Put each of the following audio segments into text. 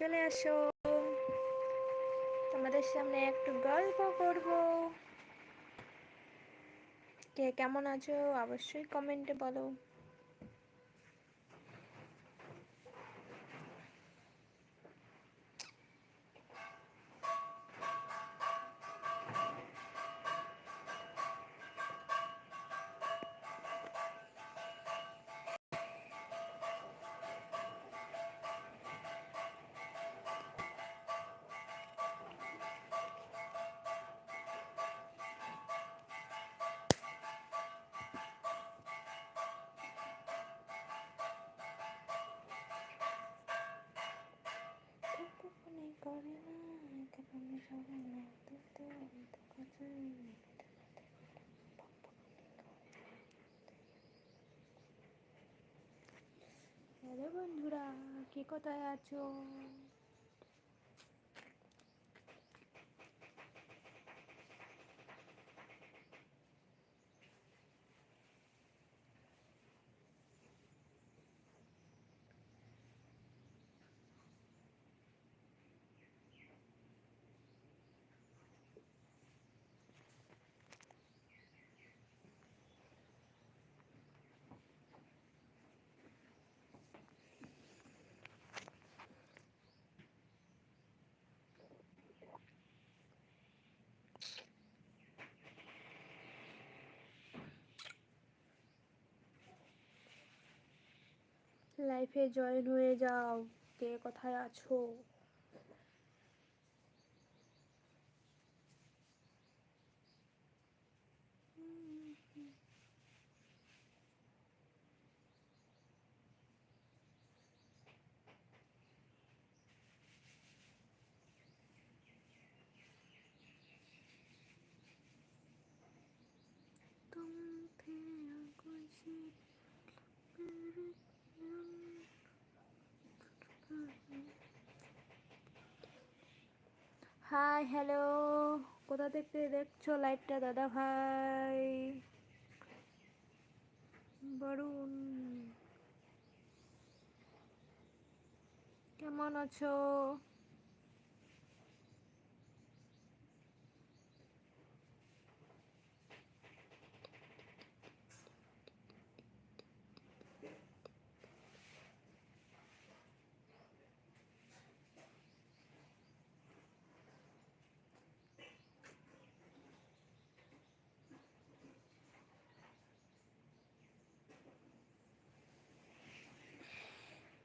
চলে আসো। তোমাদের সামনে একটু গল্প করব। কে কেমন আছো অবশ্যই কমেন্টে বলো। হ্যালো বন্ধুরা কে কোথায় আছো? লাইফে জয়েন হয়ে যাও কে কোথায় আছো तुम थे आंखों হাই হ্যালো। কোথা থেকে দেখছ লাইভটা দাদা ভাই? বরুণ। কেমন আছো?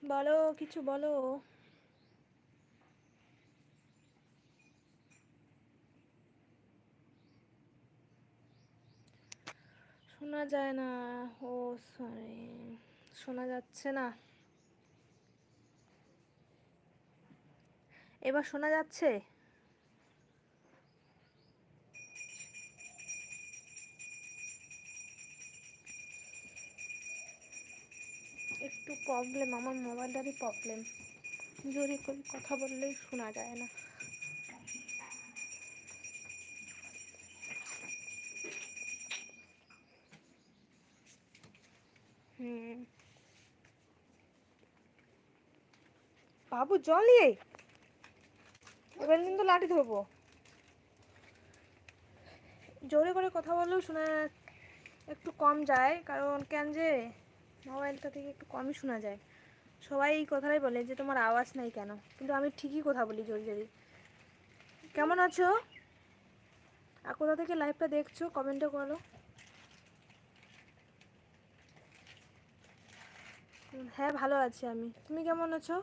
বলো কিছু বলো। শোনা যায় না। ও সরি শোনা যাচ্ছে না। এবার শোনা যাচ্ছে? একটু প্রবলেম আমার মোবাইলটারই প্রবলেম জোরে করে কথা বললেই শোনা যায় না। হুম। বাবু, জল ইয়ে এবার কিন্তু লাঠি ধরবো। জোরে করে কথা বললেও শোনা একটু কম যায়, কারণ কেন যে মোবাইলটা থেকে একটু কমই শোনা যায়। সবাই এই কথাটাই বলে যে, তোমার আওয়াজ নাই কেন? কিন্তু আমি ঠিকই কথা বলি জোরে জোরে। কেমন আছো? আর কোথা থেকে লাইভটা দেখছ? কমেন্টও করো হ্যাঁ ভালো আছি আমি। তুমি কেমন আছো?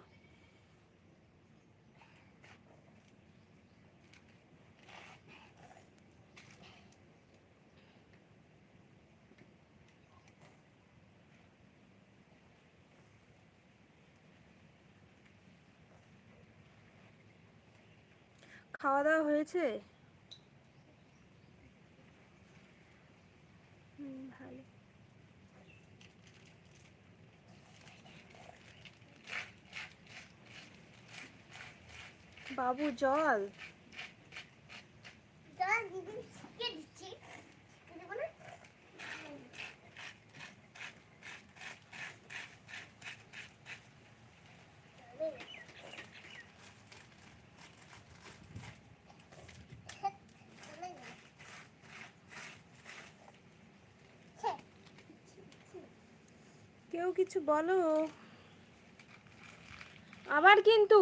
খাওয়া দাওয়া হয়েছে ভালো। বাবু জল? কেউ কিছু বলো। আবার কিন্তু।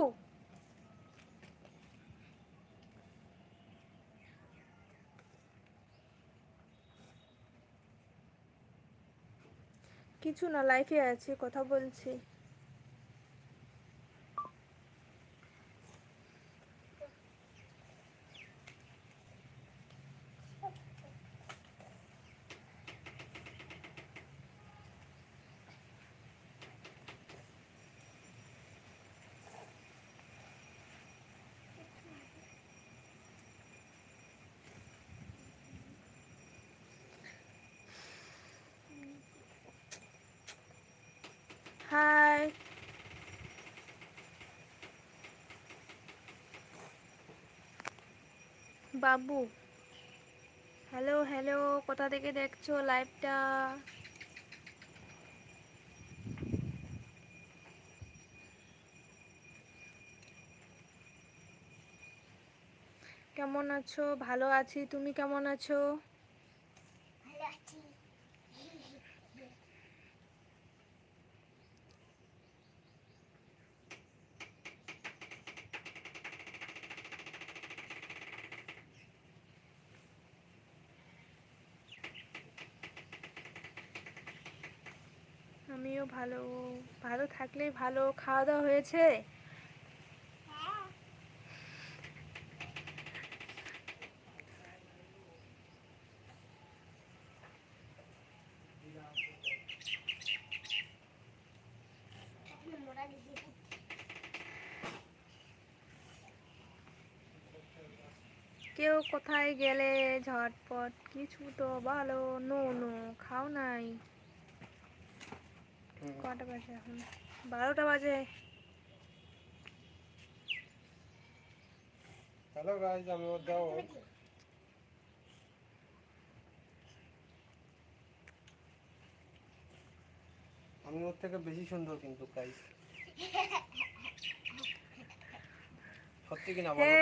কিছু না লাইফে আছি কথা বলছি হাই বাবু। হ্যালো হ্যালো কোথা থেকে দেখছ লাইভটা কেমন আছো? ভালো আছি তুমি কেমন আছো? আমিও ভালো ভালো থাকলেই ভালো খাওয়া দাওয়া হয়েছে? হ্যাঁ কেউ কোথায় গেলে ঝটপট? কিছু তো বলো, নো নো, খাও নাই। কটা বাজে এখন। বারোটা বাজে। হ্যালো গাইজ আমি ওর আমি ওর থেকে বেশি সুন্দর কিন্তু গাইজ সত্যি কিনা বলো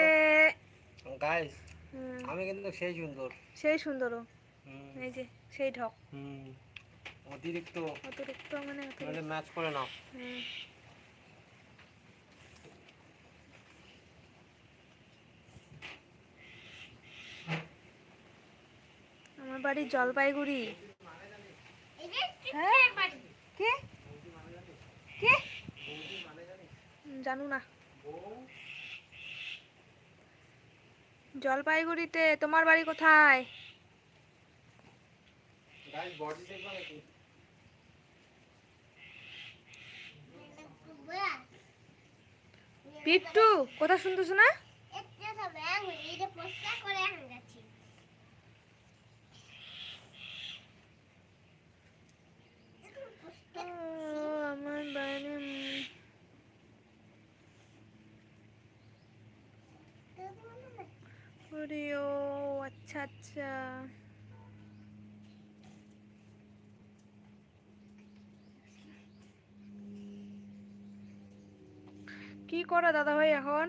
গাইজ হুম, আমি কিন্তু সেই সুন্দর। সেই সুন্দর ও। এই যে সেই ঢক। হুম। অতিরিক্ত অতিরিক্ত মানে অতিরিক্ত। ম্যাচ করে নাও। আমার বাড়ি জলপাইগুড়ি। হ্যাঁ? কে? কে? জানু না। জলপাইগুড়িতে তোমার বাড়ি কোথায়? গাইজ বডি দেখবা নাকি পিট্টু কথা শুনতেছো না? আমার ও আচ্ছা আচ্ছা। কি করা দাদা ভাই এখন?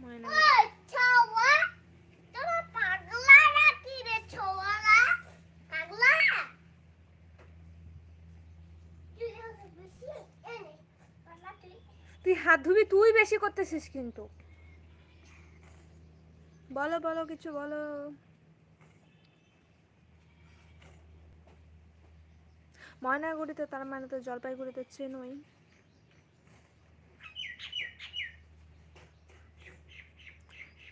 ময়না তুই? তুই হাত ধুবি তুই বেশি করতেছিস কিন্তু। বলো বলো কিছু বলো। ময়নাগুড়িতে তার মানে তো জলপাইগুড়িতে চেনই কি আমার সাইড কি বলছে? আমার একটা একটা স্কুল দেখছে না ওইটা ওখানে বাড়ি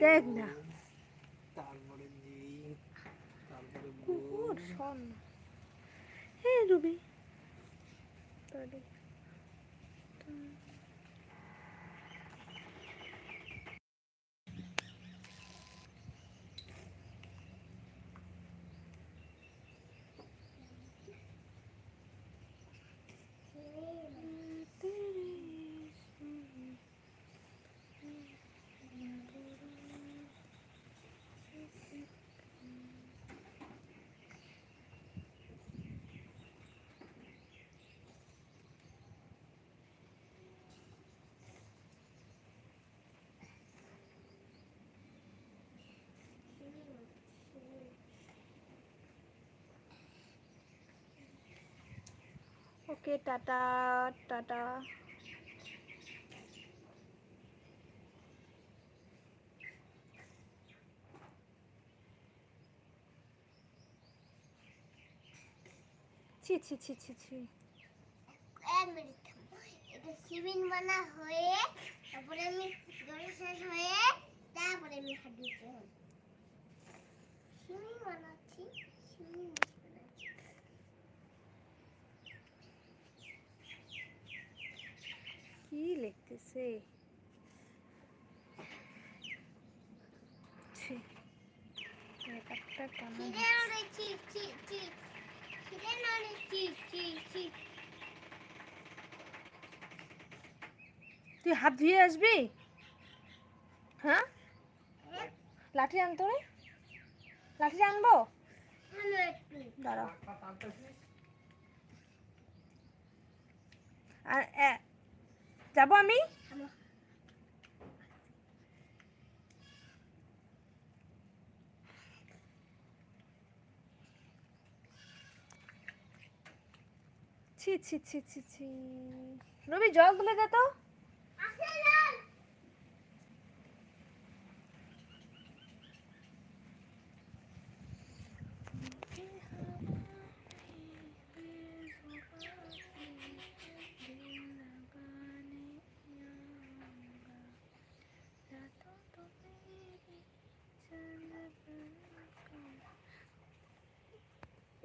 দেখ না। তারপরে তারপরে কুকুর শোন। হ্যাঁ রুবি। তাহলে ওকে, টাটা টাটা। ছি ছি ছি ছি ছি। এক মিনিট এটা বানা হয়ে, তারপরে আমি শেষ হয়ে, তারপরে আমি সিমিন বানাচ্ছি। কি লিখতেছে? মেকআপটা কেমন তুই হাত ধুয়ে আসবি? হ্যাঁ? লাঠি আনতো রে লাঠি আনব? দাঁড়াও আর যাব আমি। ছি ছি ছি ছি ছি। রবি জল তুলে দে তো আসে জল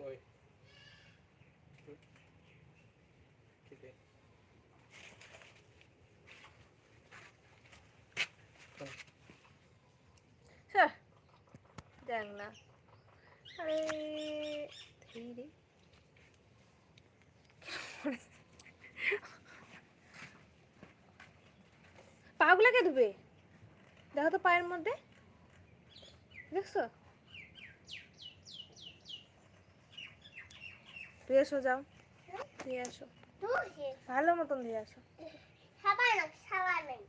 ওই ঠিক আছে স্যার দেখ না আরে ধীরে পাগুলাকে ধুবে? দেখো তো পায়ের মধ্যে। দেখছ? ধুয়ে এসো যাও। ধুয়ে এসো। ভালো মতন ধুয়ে আসো সাবান সাবান নেই।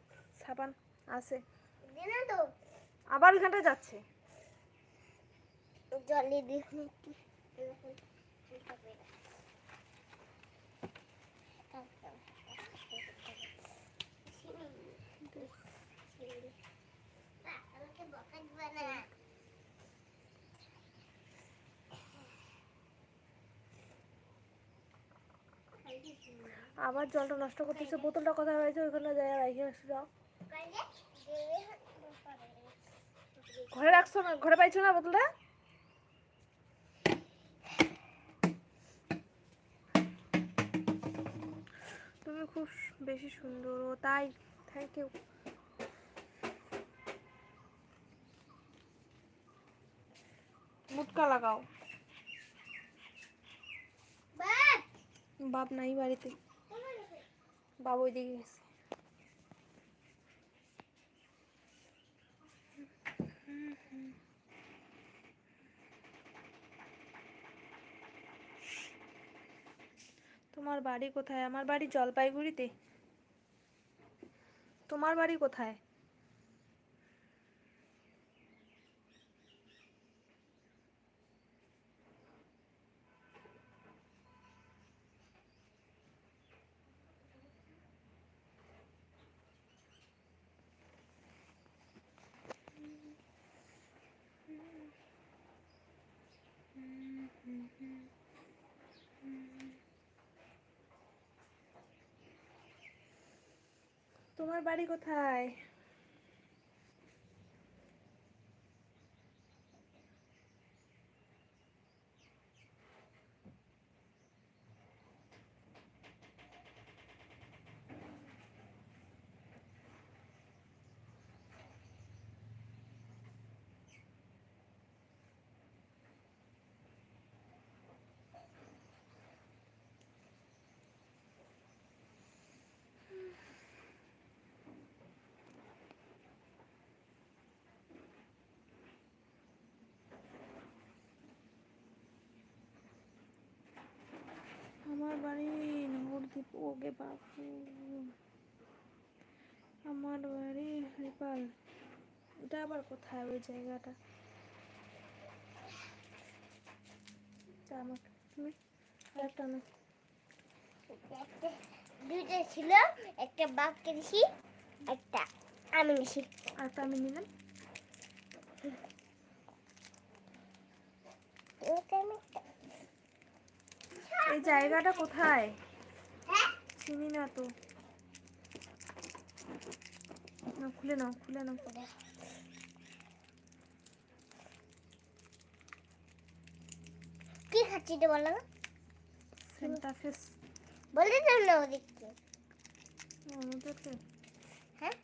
সাবান আছে। দিনা তো। আবার ওইখানটা যাচ্ছে। জলে দেখুন চিন্তা করে। বাহ, আমাকে বকা দিবা না। আবার জলটা নষ্ট করতেছে, বোতলটা কথা হয়েছে ওইখানে যাই রাইখে আসো যাও। ঘরে রাখছো না? ঘরে পাইছো না বোতলটা? তুমি খুব বেশি সুন্দর তাই। থ্যাংক ইউ মুটকা লাগাও। বাপ, নাই বাড়িতে। বাবা ওইদিকে গেছে। তোমার বাড়ি কোথায়? আমার বাড়ি জলপাইগুড়িতে। তোমার বাড়ি কোথায়? তোমার বাড়ি কোথায় আমার বাড়ি ওকে বাপু। আমার বাড়ি আবার কোথায়? ওই জায়গাটা। তুমি আরেকটা না ছিল একটা বাঘ কেটেছি একটা আমি নিছি। আরেকটা আমি নিলাম। এই জায়গাটা কোথায়? চিনি না তো না খুলে নাও খুলে নাও কি খাচ্ছি তো বলো সেন্টাফেস বলে দাও না ওদেরকে আমাদেরকে হ্যাঁ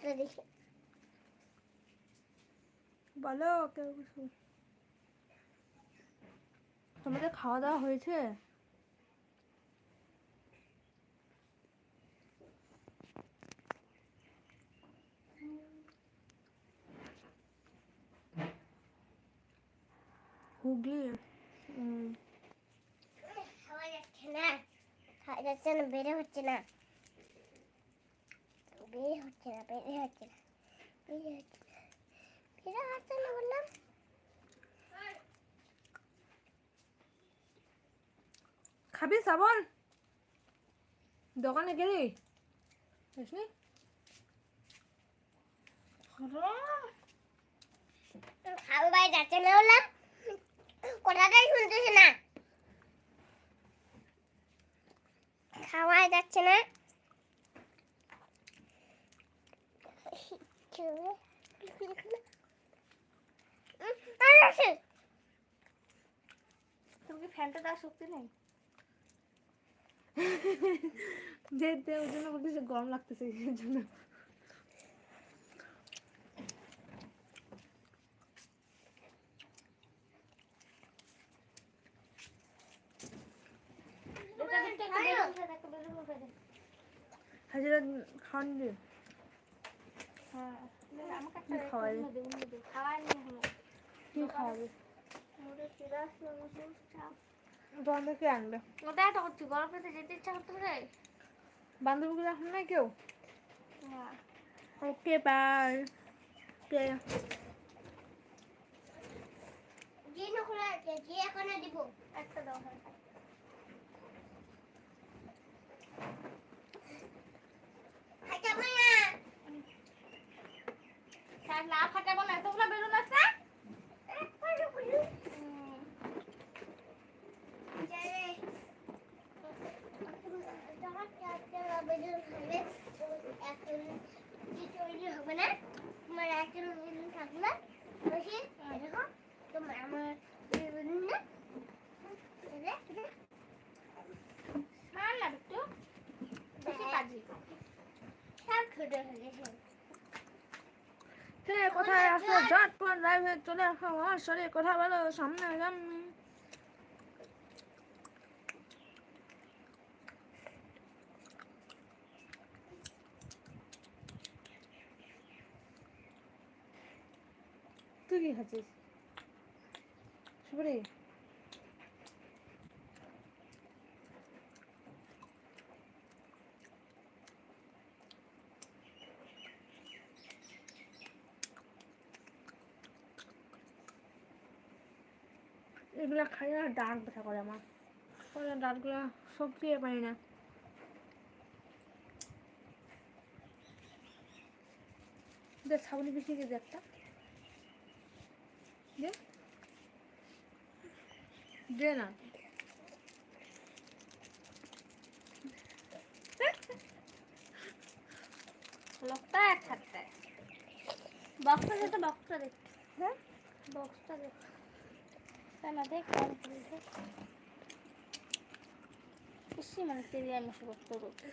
তো দেখি বলো কেউ কিছু তোমাদের খাওয়া দাওয়া হয়েছে হুগলি উম, খাওয়া যাচ্ছে না খাওয়া যাচ্ছে না বেড়ে হচ্ছে না বেড়ে হচ্ছে না বেড়ে হচ্ছে না বেড়ে হচ্ছে না বললাম। খাবি শ্রাবণ দোকানে গেলি? যাচ্ছে না বললাম। কথাটাই শুনতেছে না? খাওয়া যাচ্ছে না। তোমাকে ফ্যানটা দেওয়ার শক্তি নেই? যে যে ওই জন্য বলতেছে গরম লাগতেছে এই জন্য। হাজিরা খাওয়ান দিয়ে কি খাওয়াবে কি খাওয়াবে বান্ধবীকে আনবে ওটা একটা করছি গরম যেতে ইচ্ছা করতেছে বান্ধবীগুলো এখন নাই কেউ? ওকে বাই কে? যে নকরা আছে যে এখানে দিব একটা দাও। না স্যার না ফাটাবো না এতগুলো বেলুন আছে একবারে বলু জানে তোমার বেলুন হবে একটা কি হবে না। তোমার দেখো তোমার আমার না হয়ে। কোথায় আসো ঝটপট লাইভে চলে আসো আমার সরে কথা বলো সামনে যাম তুই কি খাচ্ছিস সুপারি এগুলা খাই না ডাক ব্যথা করে আমার। ওই ডাকগুলা সব খেয়ে পারি না। সাবুনি বেশি গেছে একটা। দে। দে না। লোকটা এক থাকতে। বক্সটা তো বক্সটা দে। হ্যাঁ? বক্সটা দে। তা না দেখ। বেশি মানে তেরি আমি সব করতে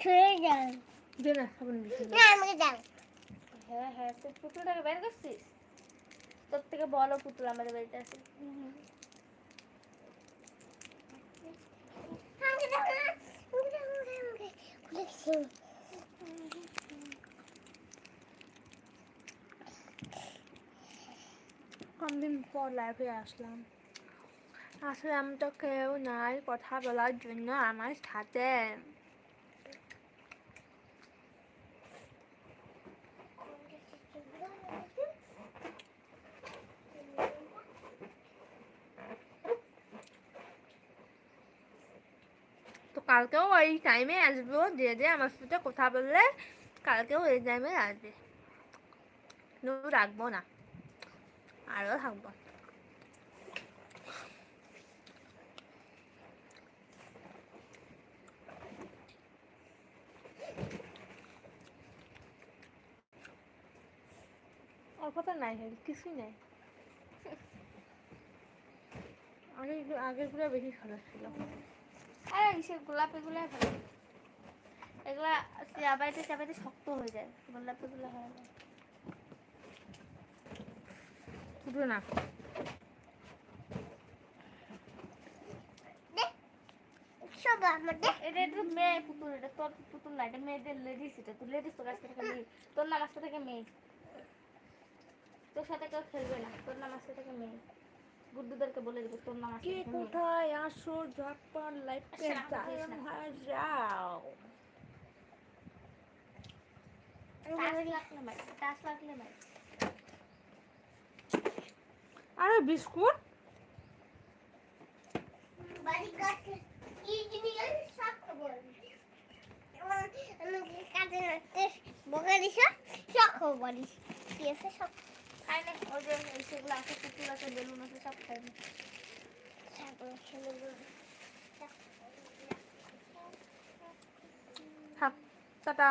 খেয়ে যান। দে না বেশি না। আমাকে দাও হ্যাঁ হ্যাঁ তুই পুতুলটাকে বের করছিস? তোর থেকে বলো পুতুল আমাদের বাড়িতে আছে। কমদিন পর লাইফে আসলাম। আসলে আমি তো কেউ নাই, কথা বলার জন্য আমার সাথে। কালকেও এই টাইমে আসব যে যে আমার সাথে কথা বললে কালকেও এই টাইমে আসবে। রাখব না আরও থাকব। তো নাই কিছুই নাই। আগে আগেরগুলো বেশি খারাপ ছিল। আরে সে গোলাপি গুলো ভালো এগুলা চাবাইতে চাবাইতে শক্ত হয়ে যায়। গোলাপি গুলো হয় না। না। এটা একটু মেয়ে পুতুল এটা তোর পুতুল না এটা মেয়েদের লেডিস এটা তুই লেডিস তোর কাছ থেকে খালি তোর নাম আসতে থেকে মেয়ে। তোর সাথে কেউ খেলবে না তোর নাম আসতে থেকে মেয়ে। গুড্ডুদেরকে বলে দেবো তোর নাম কে কোথায়? আসো ঝটপট লাইফে আমাকে যাও। আরে বিস্কুট? কাজে বকা দিছ সব খবর দিস কি আছে সব খাই না ওই যে সেগুলো আছে পুতুল আছে বেলুন আছে সব খাই না তারপর খেলে থাক, টাটা।